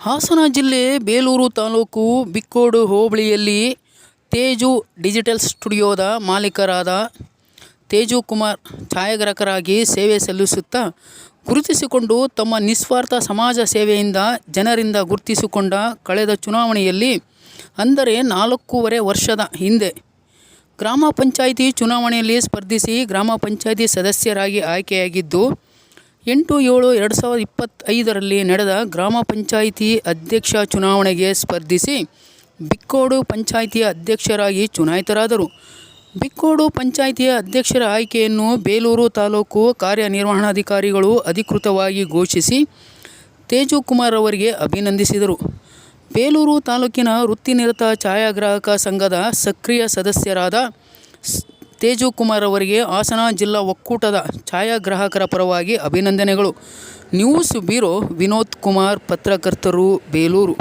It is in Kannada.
ಹಾಸನ ಜಿಲ್ಲೆ ಬೇಲೂರು ತಾಲೂಕು ಬಿಕ್ಕೋಡು ಹೋಬಳಿಯಲ್ಲಿ ತೇಜು ಡಿಜಿಟಲ್ ಸ್ಟುಡಿಯೋದ ಮಾಲೀಕರಾದ ತೇಜು ಕುಮಾರ್ ಛಾಯಾಗ್ರಾಹಕರಾಗಿ ಸೇವೆ ಸಲ್ಲಿಸುತ್ತಾ ಗುರುತಿಸಿಕೊಂಡು ತಮ್ಮ ನಿಸ್ವಾರ್ಥ ಸಮಾಜ ಸೇವೆಯಿಂದ ಜನರಿಂದ ಗುರುತಿಸಿಕೊಂಡ ಕಳೆದ ಚುನಾವಣೆಯಲ್ಲಿ ಅಂದರೆ ನಾಲ್ಕೂವರೆ ವರ್ಷದ ಹಿಂದೆ ಗ್ರಾಮ ಪಂಚಾಯಿತಿ ಚುನಾವಣೆಯಲ್ಲಿ ಸ್ಪರ್ಧಿಸಿ ಗ್ರಾಮ ಪಂಚಾಯಿತಿ ಸದಸ್ಯರಾಗಿ ಆಯ್ಕೆಯಾಗಿದ್ದು ಎಂಟು ಏಳು ಎರಡು ಸಾವಿರದ ಇಪ್ಪತ್ತೈದರಲ್ಲಿ ನಡೆದ ಗ್ರಾಮ ಪಂಚಾಯಿತಿ ಅಧ್ಯಕ್ಷ ಚುನಾವಣೆಗೆ ಸ್ಪರ್ಧಿಸಿ ಬಿಕ್ಕೋಡು ಪಂಚಾಯಿತಿಯ ಅಧ್ಯಕ್ಷರಾಗಿ ಚುನಾಯಿತರಾದರು. ಬಿಕ್ಕೋಡು ಪಂಚಾಯಿತಿಯ ಅಧ್ಯಕ್ಷರ ಆಯ್ಕೆಯನ್ನು ಬೇಲೂರು ತಾಲೂಕು ಕಾರ್ಯನಿರ್ವಹಣಾಧಿಕಾರಿಗಳು ಅಧಿಕೃತವಾಗಿ ಘೋಷಿಸಿ ತೇಜು ಕುಮಾರ್ ಅವರಿಗೆ ಅಭಿನಂದಿಸಿದರು. ಬೇಲೂರು ತಾಲೂಕಿನ ವೃತ್ತಿನಿರತ ಛಾಯಾಗ್ರಾಹಕ ಸಂಘದ ಸಕ್ರಿಯ ಸದಸ್ಯರಾದ ತೇಜು ಕುಮಾರ್ ಅವರಿಗೆ ಹಾಸನ ಜಿಲ್ಲಾ ಒಕ್ಕೂಟದ ಛಾಯಾಗ್ರಾಹಕರ ಪರವಾಗಿ ಅಭಿನಂದನೆಗಳು. ನ್ಯೂಸ್ ಬ್ಯೂರೋ ವಿನೋದ್ ಕುಮಾರ್, ಪತ್ರಕರ್ತರು, ಬೇಲೂರು.